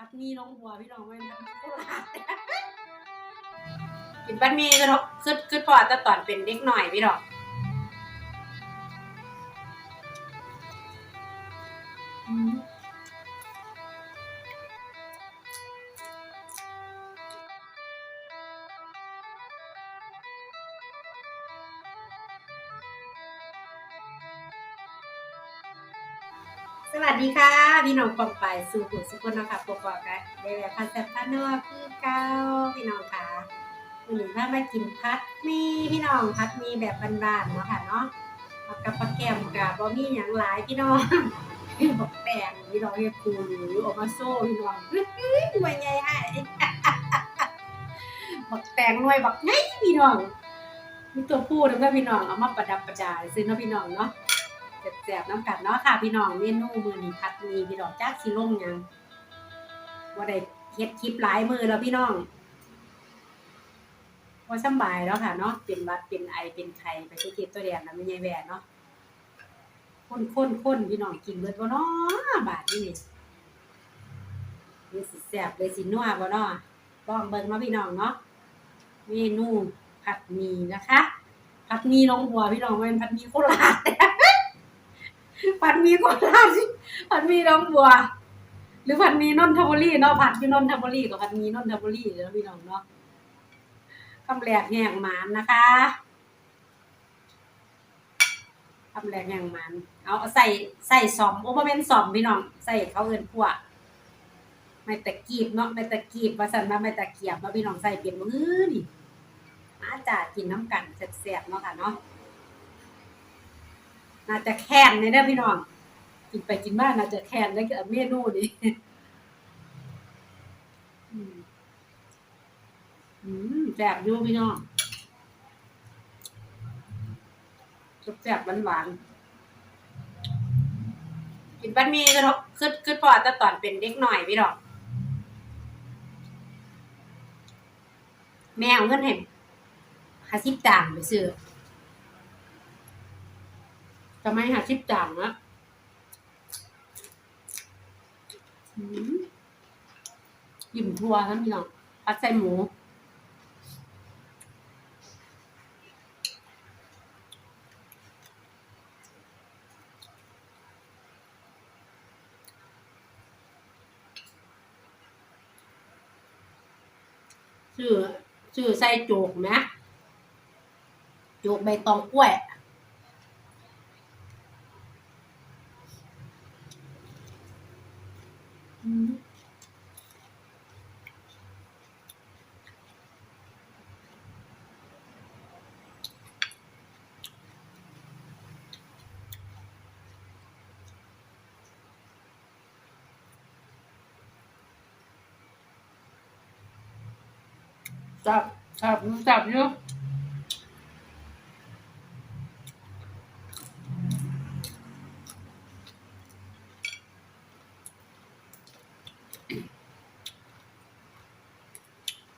พัดมีน้องหัวพี่น้องไว้มันโคราชกินบัดหมีก็คืดคืดพอแต่ตอนเป็นเด็กหน่อยพี่น้อง วัสดีค่ะพี่น้องปองไปสู่ผู้สุขคนเนาะคะปกปอกกันได้แบบพันแซ่บพันนัวคือเก้าพี่น้องค่ะวันนี้ถ้ามากินพัดมีพี่น้องพัดมีแบบบ้านๆเนาะค่ะเนาะกับปลาแก้มกับบ่มีหยังหลายพี่น้องบอกแปลงพี่น้องเรียกคูหรือออกมาโซ่พี่น้องหน่วยไงไอ้บักแตงหน่วยบักไงพี่น้องมีตัวผู้แล้วก็พี่น้องเอามาประดับประดาซื้อเนาะพี่น้องเนาะ แสบๆน้ำกัดเนาะค่ะ พี่น้องเมนูมือนี้พัดมีพี่น้องจ้าสิลงยังว่าได้เฮ็ดคลิปหลายมือแล้วพี่น้องว่าสำบายแล้วค่ะเนาะเป็นวัดเป็นไอเป็นไข้ไปทุกทีตัวแดงนะไม่ใช่แหวนเนาะข้นข้นข้นพี่น้องกินเบิดบ่เนาะบาดนี่นี่สิแซ่บเลยสินัวบ่เนาะลองเบิ่งเนาะพี่น้องเนาะเมนูผัดหมี่นะคะผัดหมี่ลงหัวพี่น้องมันผัดหมี่โคราช ผัดหมีโคราชผัดหมี่ลงบัว หรือผัดหมีนนทบุรีเนาะผัดที่นนทบุรีกับผัดหมีนนทบุรีเด้อพี่น้องเนาะคำแรกแห่งหมานนะคะคำแรกแห่งหมานเอาใส่ใส่สอมโอ้บ่แม่นสอมพี่น้องใส่เขาเอิ้นพวกไม่ตะกีบเนาะไม่ตะกีบว่าซั่นว่าไม่ตะเกียบเนาพี่น้องใส่เป็นมือนี่มาจ้ากินน้ำกันแซ่บๆเนาะค่ะเนาะ น่าจะแค้นในเด้อพี่น้อง กินไปกินมาน่าจะแค้นได้กับเมนูนี้อืมแซ่บอยู่พี่น้องแซ่บๆหวานกินบัดหมีก็ทบคือคือพอแต่ตอนเป็นเด็กหน่อยพี่น้องแม่เอาเงินให้หาสิบจางไปซื้อ ทำไมหาสิบจางนะอืมยิ้มทัวร์ท่านพี่น้องพัดใส่หมูชื่อชื่อใส่โจกนะโจกใบตองกล้วยอืม จับจับจับอยู่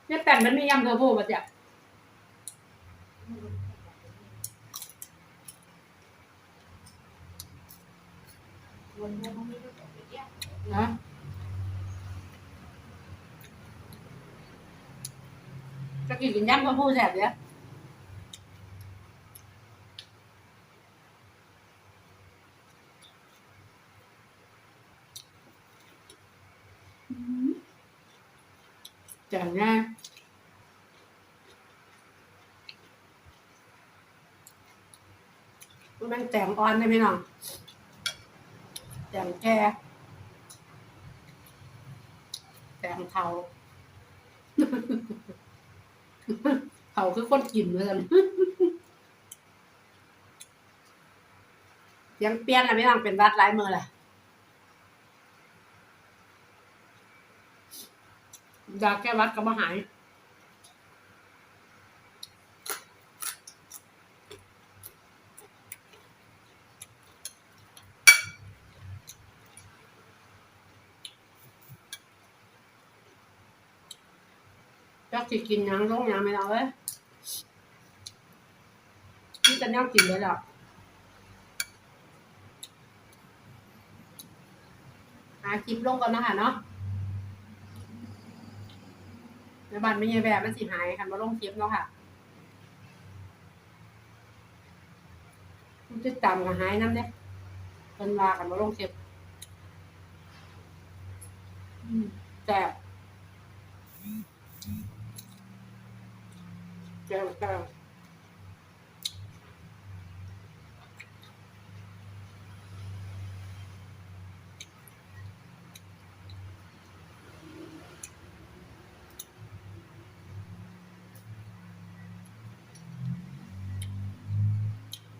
เนี่ยแต่มันมียำเทอร์โบป่ะจ๊ะนะ จะกินกินยำเทอร์โบแซ่บเนี่ยจังนะมันแต่งอ่อนได้ไหมน้องแต่งแก่แต่งเทา เขาคือคนกินเหมือนกันยังเปลี่ยนอะไม่ต้องเป็นรัดลายมือแหละยาแก้วัดก็มาหาย จักสิกินหยังลงหยังไม่เอาเอ้ยนี่จะแนวกินเลยหรอหาคลิปลงก่อนนะคะเนาะในบ้านไม่ใช่แบบมันสิหายคันบ่ลงคลิปเนาะค่ะมันจะจำกับหายน้ำเด้เพิ่นว่ากันบ่ลงคลิปอืมแซ่ บแซ่บแซ่บ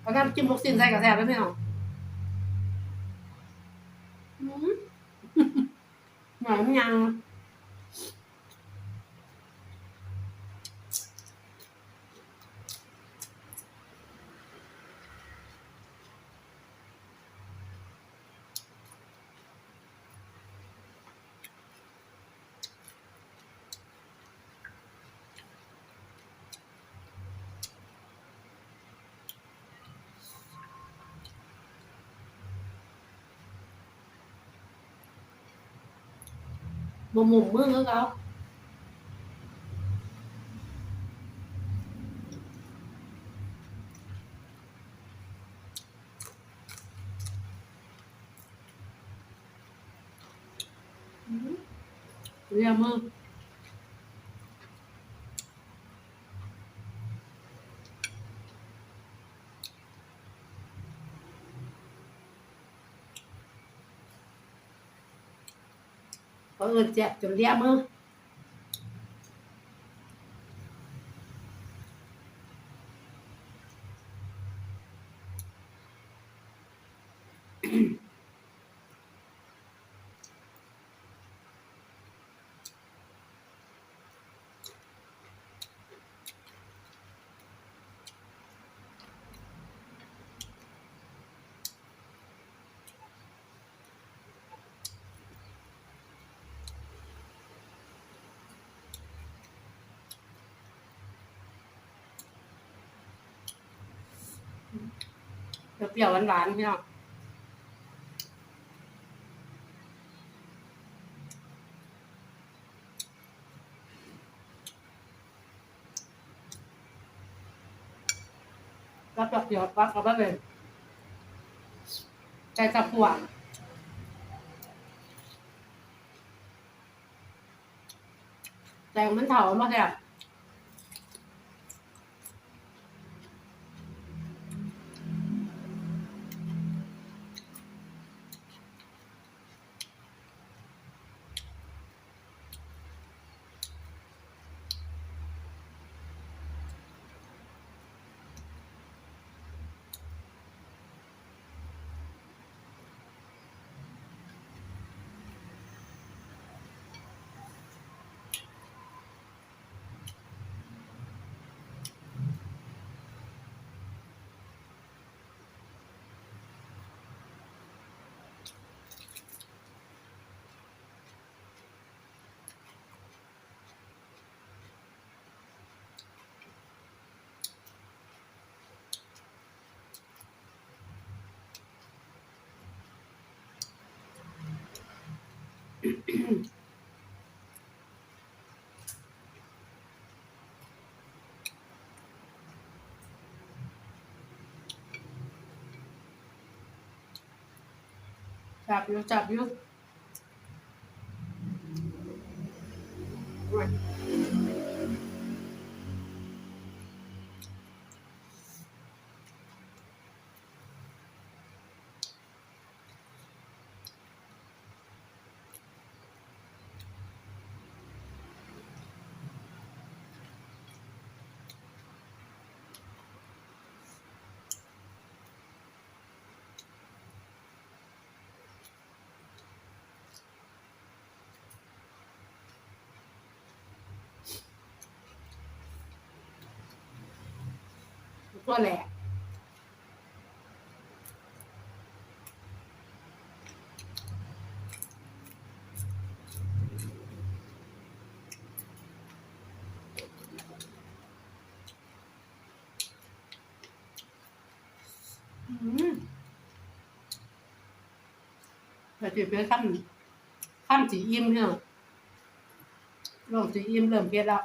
เอาน้ำจิ้มลูกชิ้นใส่กับแซ่บได้ไหมเนาะอืม หน่อยมันยัง บ่หมุมมือคื อเขาอืม เราเปียกมือเปรี้ยวๆหวานๆพี่น้องรับดอกเดียวปักกับบ้านเลยใจสับหัวใจมันเถามาแซ่บ จับอยู่ ตัวแหลกอืมแต่จีเป็นขั้นขั้นสีอิ่มเนี่ยลงสิอิ่มเริ่มเผ็ดแล้ว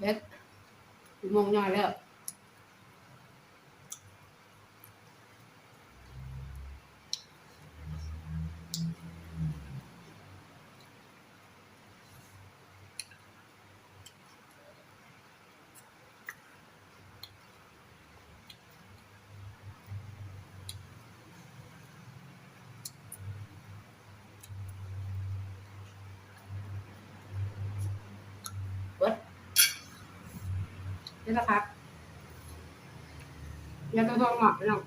เด็ดมองง่อยแล้ว นี่ละครับยังต้องทองหมักพี่น้อง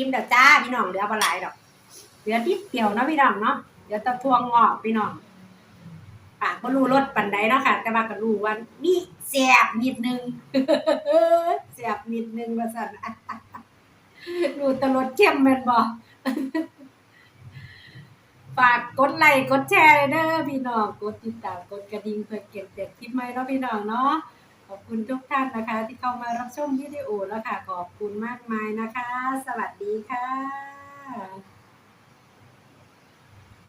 กินเดี๋ยวจ้าพี่น้องเหลือปลาไหลดอกเหลือทิดเดียวเนาะพี่น้องเนาะเดี๋ยวตะทวงงอกพี่น้องปากก็รู้รสปันใดเนาะค่ะ แต่ว่าก็รู้ว่านี่แสบนิดนึงแสบนิดนึงว่าสันรู้ตรสเข้มแม่นบ่ฝากกดไลค์กดแชร์เลยเด้อพี่น้องกดติดตามกดกระดิ่งเพื่อเก็บเด็ดคลิปใหม่เนาะพี่น้องเนาะ ขอบคุณทุกท่านนะคะ ที่เข้ามารับชมวิดีโอแล้วค่ะ ขอบคุณมากมายนะคะ สวัสดีค่ะ